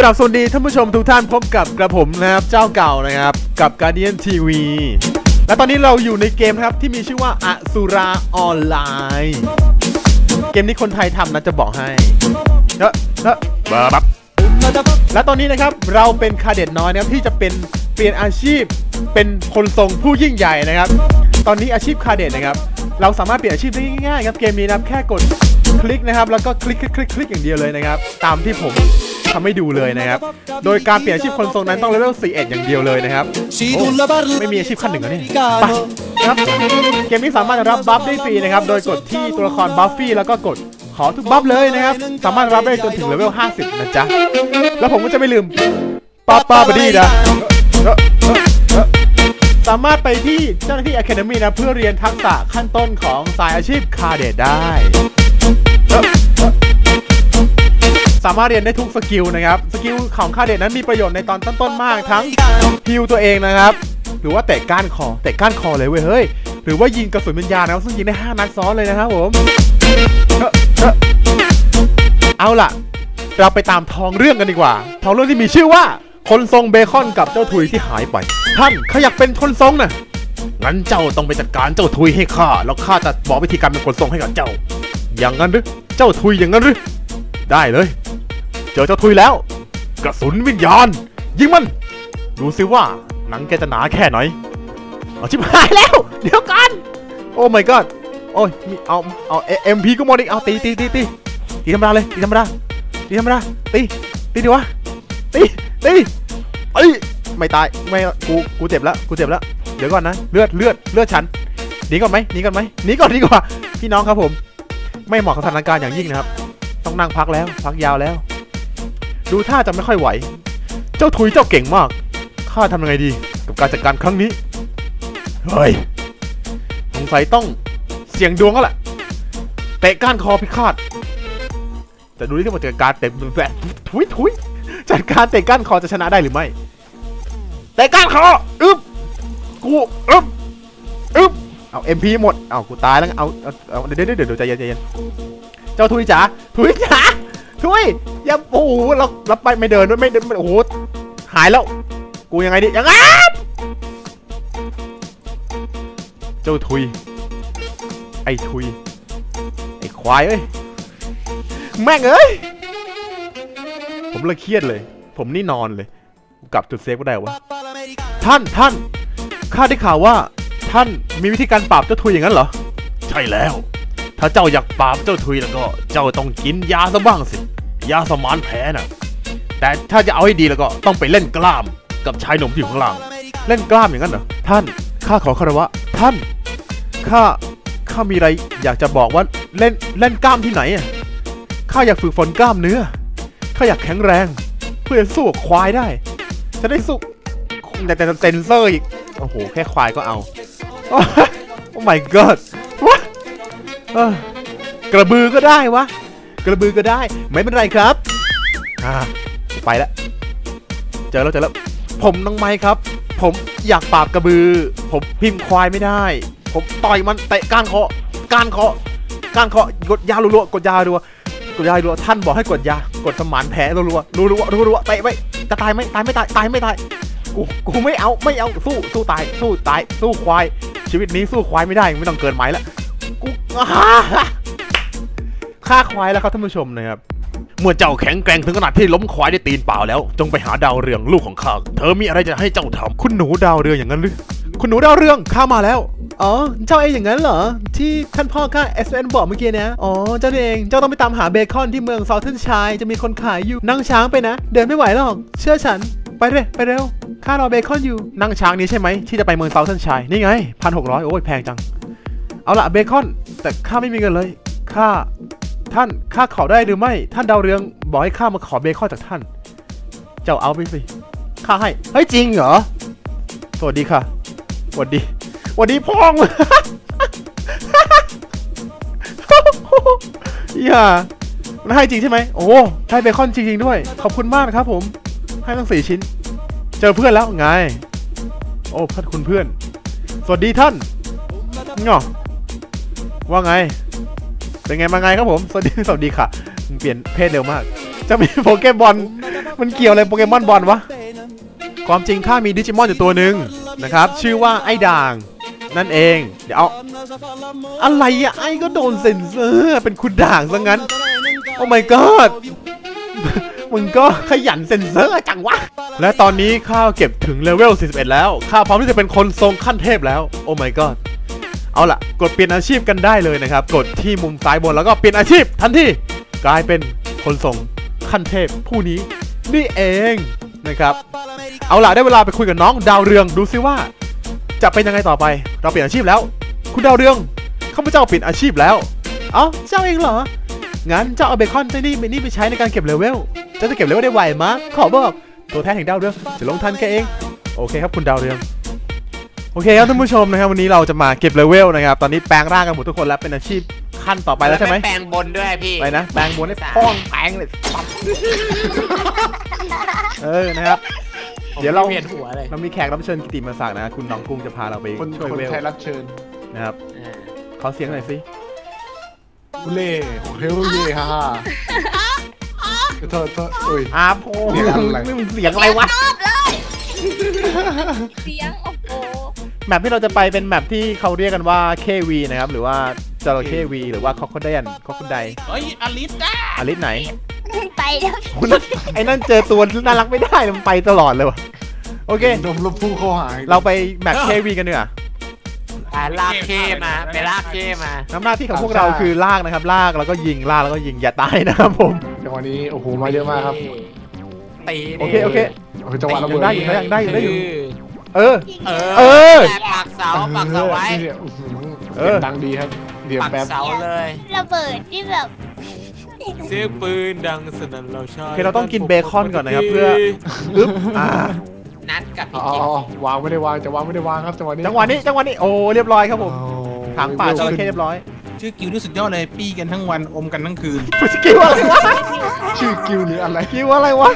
กราบสวัสดีท่านผู้ชมทุกท่านพบกับกระผมนะครับเจ้าเก่านะครับกับ Guardian TV และตอนนี้เราอยู่ในเกมนะครับที่มีชื่อว่าอสุราออนไลน์ เกมนี้คนไทยทำนะจะบอกให้เนอะเนอะบับและตอนนี้นะครับเราเป็นคาเด็ดน้อยนะครับที่จะเป็นเปลี่ยนอาชีพเป็นคนทรงผู้ยิ่งใหญ่นะครับ ตอนนี้อาชีพคาเด็ดนะครับ เราสามารถเปลี่ยนอาชีพได้ง่ายๆครับเกมนี้นะครับแค่กด คลิกนะครับ แล้วก็คลิกคลิกคลิกคลิกอย่างเดียวเลยนะครับ ตามที่ผมทำให้ดูเลยนะครับ โดยการเปลี่ยนอาชีพคนทรงนั้นต้องเลเวล41อย่างเดียวเลยนะครับโอ้ไม่มีอาชีพขั้นหนึ่งเหรอเนี่ยไปครับ เกมนี้สามารถรับบัฟได้ฟรีนะครับ โดยกดที่ตัวละครบัฟฟี่แล้วก็กดขอทุกบัฟเลยนะครับ สามารถรับได้จนถึงเลเวล50 นะจ๊ะ แล้วผมก็จะไม่ลืมป้าป้าบดีนะเออเออเออสามารถไปที่เจ้าหน้าที่ Academy นะ เพื่อเรียนทักษะขั้นต้นของสายอาชีพคาเดดได้เออเออ สามารถเรียนได้ทุกสกิลนะครับ สกิลของคาเดดนั้นมีประโยชน์ในตอนต้นๆมากทั้งฮิวตัวเองนะครับ หรือว่าเตะก้านคอเตะก้านคอเลยเว้ยเฮ้ย หรือว่ายิงกระสุนวิญญาณนะครับซึ่งยิงได้ 5 นัดซ้อนเลยนะครับผมเอาล่ะ เราไปตามทองเรื่องกันดีกว่า ทองเรื่องที่มีชื่อว่า คนทรงเบคอนกับเจ้าทุยที่หายไป ท่านเขาอยากเป็นคนทรงนะงั้นเจ้าต้องไปจัดการเจ้าทุยให้ข้าแล้วข้าจะบอกวิธีการเป็นคนทรงให้กับเจ้า อย่างนั้นหรือเจ้าทุยอย่างนั้นหรือได้เลย เจอเจ้าทุยแล้ว กระสุนวิญญาณ ยิงมัน ดูซิว่าหนังแกจะหนาแค่ไหนเอาชิบหายแล้ว เดี๋ยวกันโอ้ my god โอ้ยมีเอาเอาเอ็มพีก็หมดอีกเอาตีตีตีตีตีธรรมดาเลยตีธรรมดาตีธรรมดาตีตีดีวะตีตีเอ้ยไม่ตายไม่กูกูเจ็บแล้วกูเจ็บแล้วเดี๋ยวก่อนนะเลือดเลือดเลือดฉันหนีก่อนไหมหนีก่อนไหมหนีก่อนดีกว่าพี่น้องครับผม ไม่เหมาะกับสถานการณ์อย่างยิ่งนะครับ ต้องนั่งพักแล้ว พักยาวแล้ว ดูท่าจะไม่ค่อยไหว เจ้าทุยเจ้าเก่งมาก ข้าทำยังไงดีกับการจัดการครั้งนี้ เฮ้ย สงสัยต้องเสี่ยงดวงแล้วแหละเตะก้านคอพิฆาต แต่ดูที่ว่าจัดการเตะแบบทุยทุยจัดการเตะก้านคอจะชนะได้หรือไม่ เตะก้านคอ อึ๊บ กู อึ๊บ อึ๊บ เอาเอ็มพีหมดเอากูตายแล้วเอาเอาเดี๋ยวเดี๋ยวเดี๋ยวใจเย็นใจเย็นเจ้าทุยจ๋าทุยจ๋าทุยอย่าโอ้โหเราเราไปไม่เดินด้วยไม่เดินไม่โอ้โหหายแล้ว กูยังไงดิยังไงเจ้าทุย ไอ้ทุย ไอ้ควายเอ้ยแม่งเอ้ยผมเลยเครียดเลย ผมนี่นอนเลย กลับจุดเซฟก็ได้วะท่านท่านข้าได้ข่าวว่า ท่านมีวิธีการปราบเจ้าทุยอย่างนั้นเหรอ ใช่แล้ว ถ้าเจ้าอยากปราบเจ้าทุยแล้วก็ เจ้าต้องกินยาซะบ้างสิ ยาสมานแผลน่ะ แต่ถ้าจะเอาให้ดีแล้วก็ต้องไปเล่นกล้ามกับชายหนุ่มที่อยู่ข้างล่าง เล่นกล้ามอย่างนั้นเหรอ ท่าน ข้าขอคารวะ ท่าน ข้า ข้ามีอะไรอยากจะบอกว่าเล่นเล่นกล้ามที่ไหนอะ ข้าอยากฝึกฝนกล้ามเนื้อ ข้าอยากแข็งแรง เพื่อจะสู้กับควายได้ จะได้สู้แต่แต่เซนเซอร์อีก โอ้โห แค่ควายก็เอา โอ้ my god วะเอ้อกระบือก็ได้วะ กระบือก็ได้ ไม่เป็นไรครับอ่าไปแล้วเจอแล้วเจอแล้ว ผมน้องไม้ครับ ผมอยากปราบกระบือ ผมพิมพ์ควายไม่ได้ ผมต่อยมันเตะก้านคอก้านคอก้านคอกดยารัวๆกดยารัวกดยารัวท่านบอกให้กดยากดสมานแผลรัวๆรัวๆรัวๆเตะไปจะตายไหมตายไม่ตายตายไม่ตายกูกูไม่เอาไม่เอาสู้สู้ตายสู้ตายสู้ควาย ชีวิตนี้สู้ควายไม่ได้ไม่ต้องเกินไม้แล้วกูอ่าฆ่าควายแล้วครับท่านผู้ชมนะครับเมื่อเจ้าแข็งแกร่งถึงขนาดที่ล้มควายได้ตีนเปล่าแล้ว จงไปหาดาวเรืองลูกของข้าเธอมีอะไรจะให้เจ้าทำคุณหนูดาวเรืองอย่างนั้นหรือคุณหนูดาวเรืองข้ามาแล้ว อ๋อ เจ้าเองอย่างนั้นเหรอ ที่ท่านพ่อข้า SN บอกเมื่อกี้นะ อ๋อ เจ้าเอง เจ้าต้องไปตามหาเบคอนที่เมืองซอ t เทนชาย จะมีคนขายอยู่ นั่งช้างไปนะ เดินไม่ไหวหรอก เชื่อฉัน ไปเร็วไปเร็ว ข้ารอเบคอนอยู่ นั่งช้างนี้ใช่ไหมที่จะไปเมืองซอ t เทนชายนี่ไงพันหกร้อยโอ้ยแพงจัง เอาละเบคอน แต่ข้าไม่มีเงินเลยข้าท่านข้าขอได้หรือไม่ ท่านดาวเรืองบอกให้ข้ามาขอเบคอนจากท่าน เจ้าเอาไปสิข้าให้เฮ้ยจริงเหรอสวัสดีค่ะสวัสดีสวัสดีพ่องอย่ามันให้จริงใช่ไหมโอ้ให้เบคอนจริงๆด้วย ขอบคุณมากนะครับผม ให้ตั้งสี่ชิ้น เจอเพื่อนแล้วไง โอ้พัดคุณเพื่อน สวัสดีท่านงอว่าไง เป็นไงมาไงครับผม สวัสดีสวัสดีค่ะ เปลี่ยนเพศเร็วมาก จะมีโปเกมอน มันเกี่ยวอะไรโปเกมอนบอลวะ ความจริงข้ามีดิจิมอนอยู่ตัวหนึ่งนะครับ ชื่อว่าไอ้ด่าง นั่นเอง เดี๋ยวเอาอะไรอะไอ้ก็โดนเซ็นเซอร์ เป็นคุณด่างซะงั้น โอ้ my god มึงก็ขยันเซ็นเซอร์จังวะ และตอนนี้ข้าวเก็บถึงเลเวล 41 แล้ว ข้าพร้อมที่จะเป็นคนทรงขั้นเทพแล้ว โอ้ my god เอาล่ะ กดเปลี่ยนอาชีพกันได้เลยนะครับ กดที่มุมซ้ายบนแล้วก็เปลี่ยนอาชีพ ทันทีกลายเป็นคนทรงขั้นเทพผู้นี้นี่เองนะครับ เอาล่ะได้เวลาไปคุยกับน้องดาวเรืองดูซิว่า จะเป็นยังไงต่อไป เราเปลี่ยนอาชีพแล้ว คุณดาวเรืองข้าพเจ้าเปลี่ยนอาชีพแล้ว เอ้าเจ้าเองเหรอ งั้นเจ้าเอาเบคอนเจ้นี่ไปนี่ไปใช้ในการเก็บเลเวล เจ้าจะเก็บเลเวลได้ไวมากขอบอกตัวแทนแห่งดาวเรืองจะลงทันแกเอง โอเคครับคุณดาวเรือง โอเคครับท่านผู้ชมนะครับวันนี้เราจะมาเก็บเลเวลนะครับ ตอนนี้แปลงร่างกันหมดทุกคนแล้วเป็นอาชีพขั้นต่อไปแล้วใช่ไหมแปลงบนด้วยพี่ไปนะแปลงบนให้พ้องแปลงเลยปับเออนะครับเดี๋ยวเราเวียนหัวเลยเรามีแขกรับเชิญกิติมาศักดิ์นะคุณน้องกุ้งจะพาเราไปคนช่วยคนเวลไทยรับเชิญนะครับขอเสียงหน่อยสิบุเล่เฮลเย่ฮ่าฮ่า โทษโทษอุ้ย อาโพเสียงอะไรนี่มันเสียงอะไรวะเสียง โอ้โหแมปที่เราจะไปเป็นแมปที่เขาเรียกกันว่า KV นะครับ หรือว่าจระเข้วีหรือว่าคอกคดนคอกคดไดเฮ้ยอลิสนะอลิสไหน ไปแล้วคุณไอ้นั่นเจอตัวน่ารักไม่ได้เลยมันไปตลอดเลยวะโอเคโดนลบผู้เข้าหายเราไปแมป KV กันเนีกว่ย อ่าลากเคมาไปลากเคมาน้ำหน้าที่ของพวกเราคือลากนะครับ ลากแล้วก็ยิงลากแล้วก็ยิงอย่าตายนะครับผมจังหวะนี้โอ้โหมาเยอะมากครับตีโอเคโอเคโอ้โหจังหวะระเบิดได้อยู่ได้อยู่ได้อยู่ได้อยู่เออ เออเออแต่ปักเสาปักเสาไว้นี่เนี่ยอื้อหือเอเสียองดังดีครับเดี๋ยวปักแป๊บเสาเลยระเบิดที่แบบเสียงปืนดังสนั่นเราชาโอเคเราต้องกินเบคอนก่อนนะครับเพื่ออึ๊บอ่า นัดกับอ๋พี่อกิ๊กวางไม่ได้วางจะวางไม่ได้วางครับจังหวะนี้จังหวะนี้จังหวะนี้โอ้เรียบร้อยครับผมโอ้ถางป่าจระเข้เรียบร้อย ชื่อกิวนี่สุดยอดเลยปี้กันทั้งวันอมกันทั้งคืนสกิลอะไรวะชื่อกิวหรืออะไรกิวอะไรวะ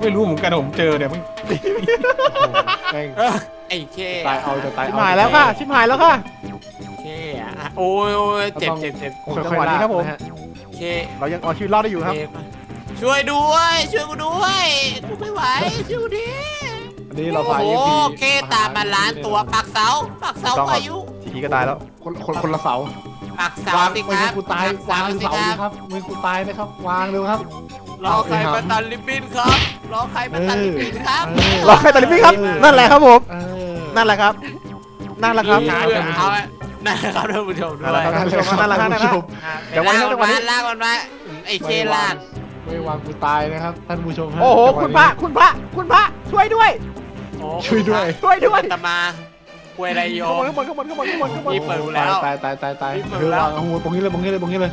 ไม่รู้เหมือนกันผมเจอเนี่ยมันแม่งเออไอ้เคตายเอาจะตายชิบเอาหายแล้วค่ะชิบหายแล้วค่ะเคอะโอ้ยโอ้ยเจ็บเจ็บเจ็บจังหวะนี้ครับผมนะฮะเคเรายังเอาชีวิตรอดได้อยู่ครับ เคมาช่วยด้วย ช่วยกูด้วยกูไม่ไหวช่วยกูดิ อันนี้เราโอ้พาโหเอฟพีเคตามมาล้านตัวปักเสาปักเสาอายุทีทีก็ตายแล้ว คนคนคนละเสาปักเสาวางสิคไม่รัให้บกูตายปักวางเสาเสาสิดีคครับรับไม่ให้กูตายนะครับ วางเร็วครับ รอใครมาตัดลิบบินครับรอใครมาตัดลิบบินครับรอใครตัดลิปปิ้งครับ นั่นแหละครับผม เออ นั่นแหละครับ นั่นแหละครับเอาเอานั่นแหละครับท่านผู้ชมด้นั่นแหวละยครับนั่นแหละครับนั่นแหละครับเดี๋ยววันนี้ลากเดี๋ยววัมันนนี้มาลากมันมาไอ้เคลาก ไม่วางกูตายนะครับ ท่านผู้ชมฮะโอ้โหจังวคุณพระ คุณพระ คุณพระ ช่วยด้วย โอ้ช่วยด้วยช่วยด้วยอาตมาป่วยไรโยข้างมบนข้างบนข้างบนข้างบนข้างบนข้างบนมีเปิดแล้ว ตายตายตายตายรีบเปิดคือแล้ววางเอาหัวตรงนี้เลยตรงนี้เลยตรงนี้เลย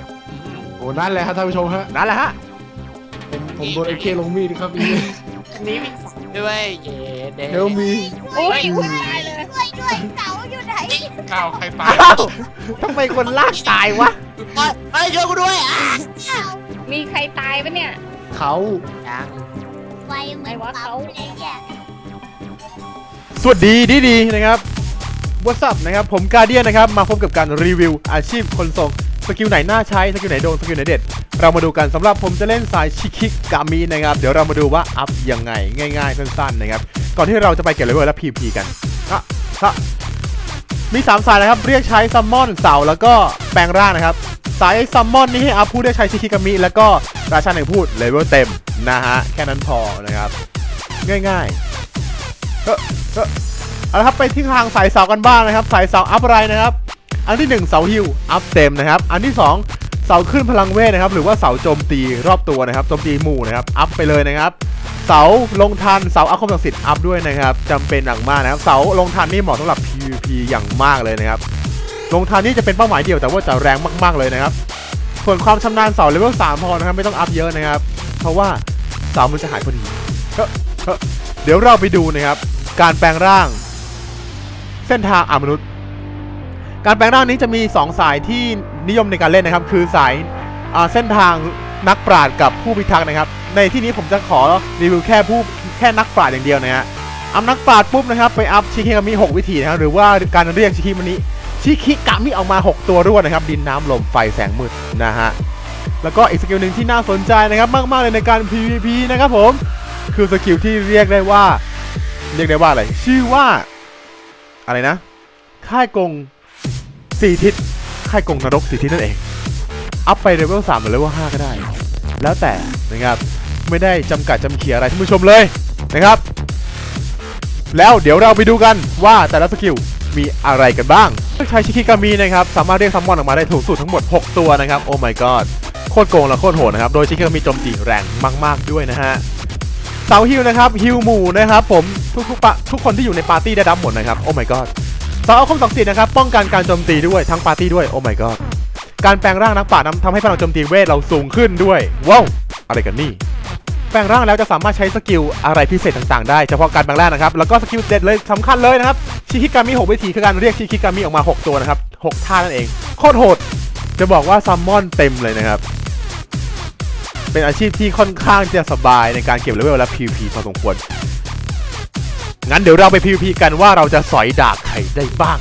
โอ้นั่นแหละครับท่านผู้ชมฮะนั่นแหละฮะผมผมโดนไอ้เคลงมีดครับอีอันนี้มีด้วยเย้เด็เฮลมีโอ้ยคุณตายเลยช่วยด้วยเสาอยู่ไหนข้าวใครตายอ้าวทำไมคนลากตายวะเฮ้ยช่วยกูด้วยอะมีใครตายปะเนี่ยเขายังไฟเหมือนเขาเลยเนี่ย สวัสดีดีดีนะครับ What's up นะครับ ผมกาเดียนนะครับ มาพบกับการรีวิวอาชีพคนส่งสกิลไหนน่าใช้ สกิลไหนโดนสกิลไหนเด็ด เรามาดูกันสำหรับผมจะเล่นสายชิคิกามีนะครับ เดี๋ยวเรามาดูว่าอัพยังไง ง่ายๆ สั้นๆนะครับ ก่อนที่เราจะไปเก็บเลเวลและ PVP กันอะอะมี 3 สายนะครับ เรียกใช้ซัมมอนเสาแล้วก็แปลงร่างนะครับ สายซัมมอนนี่ให้อัพผู้เรียกใช้ชิคิกามิแล้วก็ราชาแห่งพูดเลเวลเต็มนะฮะแค่นั้นพอนะครับ ง่ายๆ เอาละครับไปที่ทางสายเสากันบ้างนะครับ สายเสาอัพอะไรนะครับ อันที่ 1 เสาฮิวอัพเต็มนะครับ อันที่ 2 เสาขึ้นพลังเวทนะครับ หรือว่าเสาโจมตีรอบตัวนะครับโจมตีหมู่นะครับอัพไปเลยนะครับ เสาลงทันเสาอาคมศักดิ์สิทธิ์อัพด้วยนะครับจำเป็นอย่างมากนะครับเสาลงทันนี่เหมาะสำหรับ PVP อย่างมากเลยนะครับ ลงทันนี่จะเป็นเป้าหมายเดียวแต่ว่าจะแรงมาก ๆเลยนะครับ ส่วนความชำนาญเสาเลเวล3พอนะครับไม่ต้องอัพเยอะนะครับ เพราะว่าเสามันจะหายพอดีเดี๋ยวเราไปดูนะครับ การแปลงร่าง เส้นทางอามนุษย์ การแปลงร่างนี้จะมี 2 สายที่นิยมในการเล่นนะครับ คือสายเส้นทางนักปราชญ์กับผู้พิทักษ์นะครับ ในที่นี้ผมจะขอรีวิวแค่ผู้แค่นักปราชญ์อย่างเดียวนะฮะอัพนักปราชญ์ปุ๊บนะครับไปอัพชิคิกามิ6วิธีนะครับหรือว่าการเรียกชิคิมานิชิคิกามิออกมา 6 ตัวรวดนะครับ ดินน้ำลมไฟแสงมืดนะฮะแล้วก็อีกสกิลหนึ่งที่น่าสนใจนะครับ มาก ๆ เลยในการ PVP นะครับผม คือสกิลที่เรียกได้ว่า เรียกได้ว่าอะไร ชื่อว่า อะไรนะ ค่ายกงสี่ทิศ ค่ายกงนรกสี่ทิศนั่นเอง อัพไปเลเวล3หรือเลเวล5ก็ได้ แล้วแต่นะครับ ไม่ได้จำกัดจำเขียอะไรท่านผู้ชมเลยนะครับ แล้วเดี๋ยวเราไปดูกันว่าแต่ละสกิลมีอะไรกันบ้างใช้ชิคิกามินะครับ สามารถเรียกซัมมอนออกมาได้ถูกสุดทั้งหมด 6 ตัวนะครับ โอ้ my god โคตรโกงและโคตรโหดนะครับ โดยชิคิกามิโจมตีแรงมาก ๆ ด้วยนะฮะ เสาฮิวนะครับฮิวหมู่นะครับผมทุกทุกปะทุกคนที่อยู่ในปาร์ตี้ได้รับหมดนะครับโอ้ my god เสาอาคมศักดิ์สิทธิ์นะครับป้องกันการโจมตีด้วยทั้งปาร์ตี้ด้วยโอ้ my god การแปลงร่างนักป่าทำให้พลังโจมตีเวทเราสูงขึ้นด้วยว้าวอะไรกันนี่แปลงร่างแล้วจะสามารถใช้สกิลอะไรพิเศษต่างๆได้เฉพาะการแปลงร่างนะครับแล้วก็สกิลเด็ดเลยสำคัญเลยนะครับชิคิกามิ6วิธีคือการเรียกชิคิกามิออกมา 6 ตัวนะครับ6ท่านั่นเองโคตรโหดจะบอกว่าซัมมอนเต็มเลยนะครับ เป็นอาชีพที่ค่อนข้างจะสบายในการเก็บเลเวลและ PVP พอสมควร งั้นเดี๋ยวเราไป PVP กันว่าเราจะสอยดาบใครได้บ้าง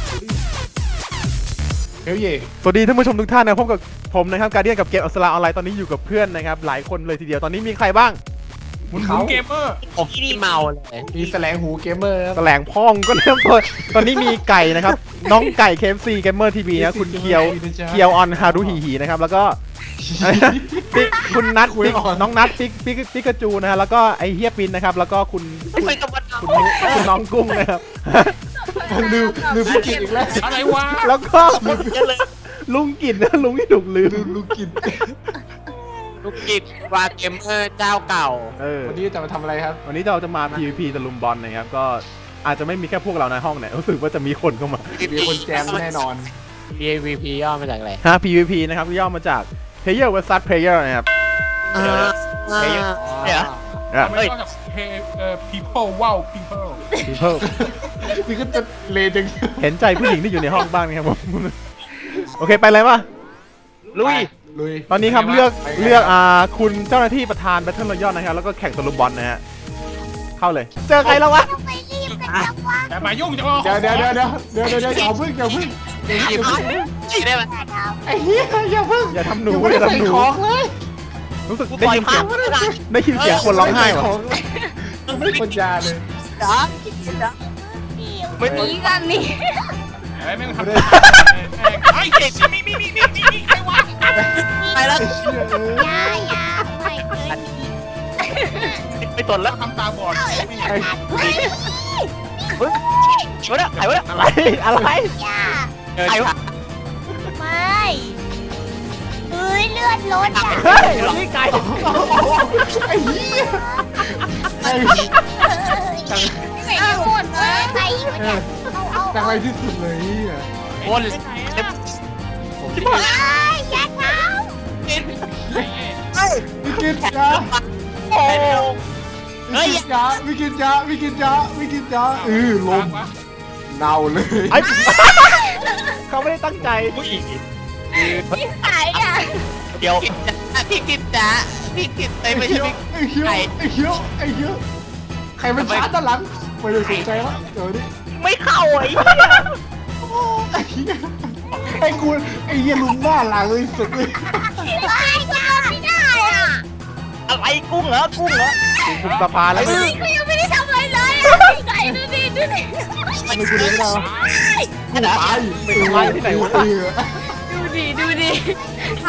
เฮลเย่สวัสดีท่านผู้ชมทุกท่านนะพบกับผมนะครับการเดียนกับเกมอัสลาออนไลน์ตอนนี้อยู่กับเพื่อนนะครับ หลายคนเลยทีเดียวตอนนี้มีใครบ้างหมุนหมุนเกมเมอร์ผมที่เมาเลยมีแสลงหูเกมเมอร์ครับแถลงพ่องก็เริ่มต้นตอนนี้มีไก่นะครับ น้องไก่เคฟซีเกมเมอร์ทีวีนะคุณเคียวเคียวออนฮารุฮีฮีนะครับแล้วก็อะไรนะ ปิ๊กคุณนัทปิ๊กน้องนัทปิ๊กปิ๊กปิ๊กกระจูนะฮะแล้วก็ไอเฮียปินนะครับ แล้วก็คุณไม่เคยกับวันคุณนุคุณน้องกุ้งนะครับลืมลืมพี่กินอีกแล้วอะไรวะแล้วก็เยอะเลยลุงกินนะลุงที่ถูกลืมลืมลูกกินลูกกิจวาเกมเมอร์เจ้าเก่าเออวันนี้จะมาทำอะไรครับ วันนี้เราจะมา PVP ตะลุมบอลนะครับ ก็อาจจะไม่มีแค่พวกเราในห้องเนี่ยรู้สึกว่าจะมีคนเข้ามามีคนแจมแน่นอน PVP ย่อมาจากอะไรฮะ PVP นะครับย่อมาจาก Player vs Player นะครับ เดี๋ยวเดี๋ยวอะทำไมต้องจากเฮเอ่อ people wow people People นี่ก็จะเลจังเห็นใจผู้หญิงที่อยู่ในห้องบ้างนะครับผม โอเคไปเลยป่ะ ลุย ลุย ตอนนี้ครับไปไงวะเลือกไปไงเลือกอ่าคุณเจ้าหน้าที่ประธาน Battle Royale นะครับ แล้วก็แข่งตะลุมบอลนะฮะ เข้าเลย เจอใครแล้ววะ ทำไมรีบกันจังวะ แต่มายุ่งจังวะเดี๋ยวเดี๋ยวเดี๋ยวเดี๋ยวเดี๋ยวเดี๋ยวอย่าพึ่งอย่าพึ่ง หยิบจีได้ไหมไอ้เหี้ยอย่าพึ่งอย่าทำหนูอย่าทำหนูของเลยรู้สึกได้ยินเสียงได้ยินเสียงคนร้องไห้ขว่ะอไม่คนยาเลยจ้าไม่หนีกันนี่ไอ้แม่งทำไอ้เด็กมีมีมีมีมีมีใครวะไปแล้วไอ้เชี่ยเอ้ยยายาไม่เคยไปตนแล้วทำตาบอดไอ้เฮ้ยไวะเนี่ยไอ้เนี่ยอะไรอะไรยา ไอ้วะไม่เฮ้ยเลือดลดอะเฮ้ยนี่ไก่ไอ้เหี้ยไอ้ไม่เอาหมดเลยใครอยู่เนี่ยเอาเอาจังเอาไรที่สุดเลยอะวนที่บ้านเอ้ยอย่าทกินวิกิตยาโอ้วิกิตยาวิกิตยาวิกิตยาวิกิตยาเออลมเน่าเลยไอ้ เขาไม่ได้ตั้งใจำหายอะเดี๋ยวพี่กินจ้าพี่กินไอ้ไม่ใช่พี่ไอ้เหี้ยไอ้เหี้ยไอ้เหี้ยใครมันชาร์จด้านหลังไม่ได้สนใจวะเดี๋ยวนี้ไม่เข้าไอ้ไอ้เหี้ยไอ้กูไอ้เหี้ยลุงหน้าหลังเลยสุดเลยไอ้ยาไม่ได้อะอะไรกุ้งเหรอกุ้งเหรอคุณสภาแล้วไม่ก็ยังไม่ได้ทำอะไรเลยอะไก่ดูดิดูดิไม่กูเลี้ยงเรา ขนาดตายไปทำไรที่ไหนวะดูดิดูดิ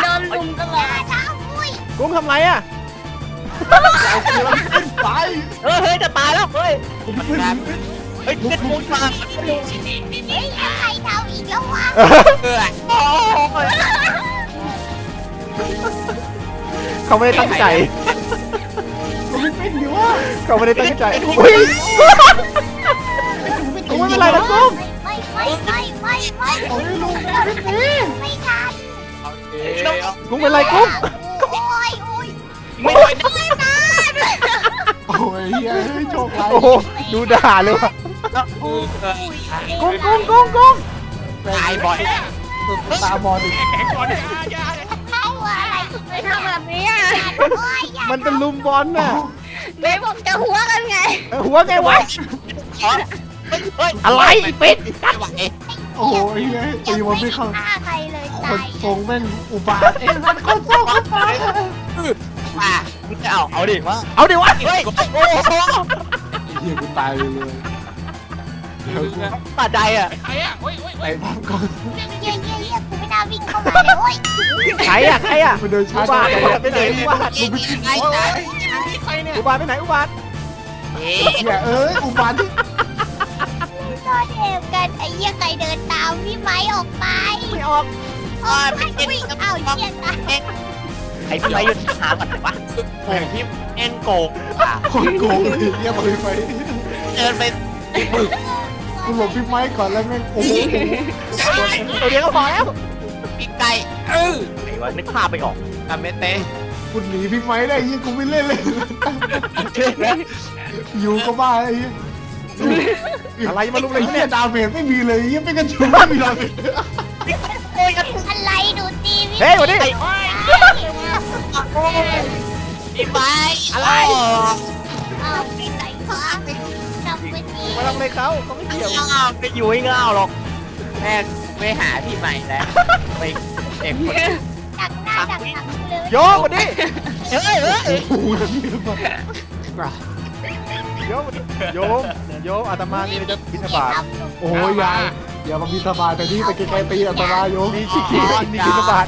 โดนลุมตลอดกุ้งทำไรอะเอาเกลือขึ้นไปเฮ้ยเฮ้ยจะตายแล้วเฮ้ยเฮ้ยเด็ดมุดมาเฮ้ยใครทำอีกแล้ววะเออโอ้ยเขาไม่ได้ตั้งใจมันไม่เป็นอยู่วะเขาไม่ได้ตั้งใจอุ้ยกุ้งไม่เป็นไรนะกุ้ง ไม่ไม่ไม่ไม่ไม่โอ้ยลุงไม่ทันกุ้งเป็นไรกุ้งโอ้ยโอ้ยไม่ได้ไม่ทันโอ้ยเฮ้ยโชคร้ายโอ้โหดูด่าเลยว่ะเออกุ้งกุ้งกุ้งกุ้งตายบ่อยตาบอดอีกแข่งก่อนเนี่ยยาเอาอะไรไปทำแบบนี้อะโอ้ยอย่มันเป็นลุมบอลน่ะเบย์บอกจะหัวกันไงเออหัวไงวะ อเฮ้ยอะไรอีปิดไม่ไหวโอ้โหเฮ้ยตีมันไม่เข้าฆ่าใครเลยคตานยทรงแม่งอุบาทเอ้ยมันคนทรงอุบาทว่าเอาเอาดิมาเอาดิวะเฮ้ยโอ้โหเฮียกูตายเลยเลยเดี๋ยวกูปาดใจอะใครอะโอ้ยโอ้ยไอ้ภาพก่อนเยี่ยเยี่ยเยี่ยกูไม่น่าวิ่งเข้ามาเลยโอ้ยใครอะใครอะไปเดินช้าอุบาทจังไปไหนอุบาทโอ้ยใครเนี่ยอุบาทไปไหนอุบาทเนี่ยเอ้ยอุบาทที่ ตอนเอวกันไอ้เยี่ยใครเดินตามพี่ไม้ออกไปไม่ออกออกไปอุ้ยอ้าวเยี่ยตายไอ้พี่ไปหยุดหาก่อนเลยวะโกงพี่เอ็นโกงอะคนโกงเลยเฮียบริไฟเดินไปกูหลบพี่ไม้ก่อนแล้วแม่งโอ้โหตัวเดียวก็พอแล้วปีกไก่เออไอ้วะนึกภาพไปออกทำไม่เต้กูหนีพี่ไม้ได้เฮียกูไม่เล่นเลยเชื่อไหมอยู่ก็บ้าไอ้เฮีย อะไรมาลุมอะไรไอ้เฮีเนี่ยยดาเมจไม่มีเลยเฮียไม่กระชุนไม่มีดาเมจอะไรดูตีพี่เฮ้ยวันนี้พี่ไปอะไรอ้าวไปไหนวะจำไปทีมาทำอะไรเขาเขาไม่เกี่ยวเงาไปอยู่ให้เงาหรอกแม่ไม่หาพี่ใหม่แล้วไปเด็กคนดักหน้าดักหลังเลยโยมวันนี้เฮ้ยเฮ้ยโอ้โหเฮียมาก โยมวันนี้โยมโยมอาตมานี่จะบิณฑบาตโอ้ยยายอย่ามาบินสบายแต่นี่ไปไกลๆตีอัตราโยมมีชิคกี้นี่บิณฑบาต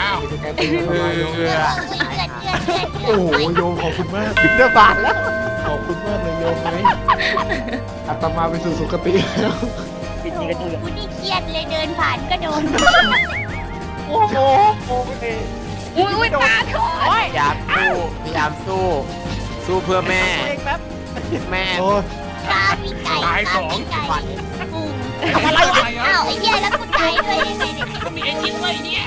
อ้าวไปไกลๆตีอัตราโยมเลือดเลือดเลือดเลือดโอ้โหโยมขอบคุณมากบิณฑบาตแล้วขอบคุณมากเลยโยมไหมอาตมาไปสู่สุคติแล้วปิดนี่ก็ดูกูนี่เครียดเลยเดินผ่านก็โดนโอ้โหอุ้ยอุ้ยตาโถพยายามสู้พยายามสู้ สู้เพื่อแม่เอง แป๊บแม่โอ้ยตาพี่ไก่ตาพี่ไก่กูทำอะไรอะอ้าวไอ้เหี้ยแล้วกูตายด้วยยังไงเนี่ยก็มีไอ้ชิ้นไว้เนี่ย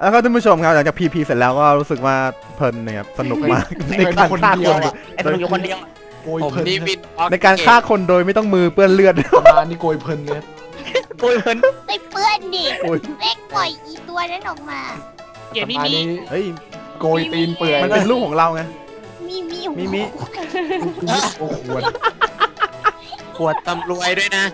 แล้วก็ท่านผู้ชมครับหลังจากพีพีเสร็จแล้วก็รู้สึกว่าเพลินนะครับสนุกมากในการฆ่าคนไอ้ตัวอยู่คนเดียวโกยผมเพลินนี่วินในการฆ่าคนโดยไม่ต้องมือเปื้อนเลือดอาตมานี่โกยเพลินเนี่ยโอ้ยเพิ่นไปเปื้อนดิโอ้ยเล็กปล่อยอีตัวนั้นออกมาเกมอาตนี้มามีนี่เฮ้ยโกยตีนเปื่อยมันเป็นลูกของเราไง มีมีมีมี โอ้โหขวดขวดตำรวยด้วยนะ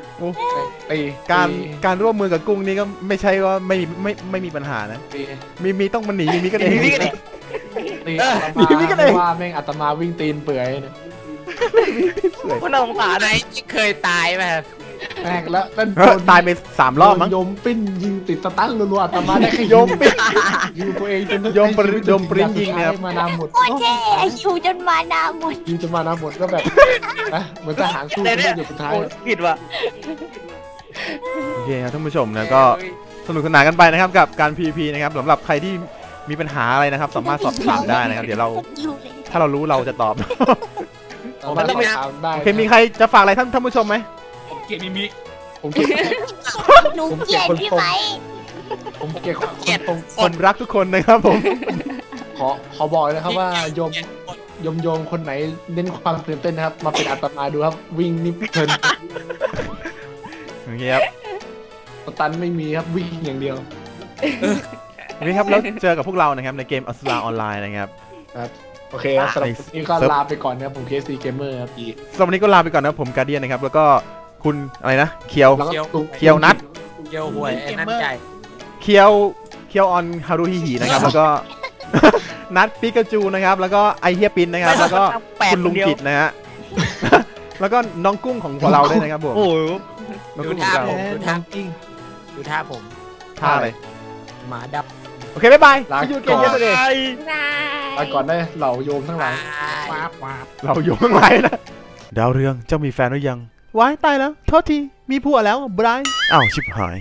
ตีการตีการร่วมมือกับกุ้งนี่ก็ไม่ใช่ว่าไม่ไม่ไม่มีปัญหานะ ตีมีมีต้องมันหนีมีมีกันเอง มีมีกันเอง ตีเออ อาตมีมีกันเอง ว่าแม่งอาตมาวิ่งตีนเปื่อยเนี่ยคนน่าสงสารไหนที่เคยตายแบบ แม่งแล้วแล้วเออตายไปสามรอบมั้งโยมปิ้นยิงติดสตันรัวๆอาตมาได้แค่โยมปิ้นยิงตัวเองจนโยมปริโยมปริ้นยิงเนี่ยครับมานานหมดโคตรเท่อยู่จนมานาหมดยิงจนมานานหมดก็แบบนะเหมือนทหารสู้แต่กันเนี่ยอยู่สุดท้ายโอ้ยผิดว่ะโอเคครับท่านผู้ชมนะก็สนุกสนานกันไปนะครับกับการ PVP นะครับสำหรับใครที่มีปัญหาอะไรนะครับ สามารถสอบถามได้นะครับ เดี๋ยวเราอยู่เลยถ้าเรารู้เราจะตอบสามารถสอบถามได้โอเคมีใครจะฝากอะไรท่านท่านผู้ชมไหมผม เกมนี้มีผมเกลียดหนูเกลียดพี่ไหมผมเกลียดคนเกลียดตรงคนรักทุกคนนะครับผม ขอขอบอกเลยนะครับว่าโยมโยมโยมคนไหนเน้นความตื่นเต้นนะครับ มาเป็นอาตมาดูครับ วิ่งนี่เพลินโอเคครับสตันไม่มีครับวิ่งอย่างเดียวโอเคครับแล้วเจอกับพวกเรานะครับในเกมอัสลาออนไลน์นะครับโอเคครับสำหรับวันนี้ก็ลาไปก่อนนะครับผมเคสซีเกมเมอร์ครับอีสำหรับวันนี้ก็ลาไปก่อนนะครับผมการเดียนนะครับ แล้วก็ คุณอะไรนะเคียว แล้วก็ตุ้งเคียวนัด เกี่ยวหวยไอ้นั่นใจเคียวเคียวออนฮารุฮิฮินะครับ แล้วก็ นัดปิกาจูนะครับ แล้วก็ไอเฮียปินนะครับ แล้วก็แปดคุณลุงเดียวกิจนะฮะ แล้วก็น้องกุ้งของพวกเราด้วยนะครับผมโอ้โหน้องดูกุ้งของท่าเราผมดูท่าดูท่าผม ท่าอะไรหมาดับโอเคบ๊ายบายที่ยูเกมเยสเดย์บาย ไปก่อนได้เหล่าโยมทั้งหลาย ว้าบว้าบ เราอยู่ข้างในนะดาวเรืองเจ้ามีแฟนหรือยัง ว้ายตายแล้ว โทษที มีผัวแล้วบรายอ้าวชิบหาย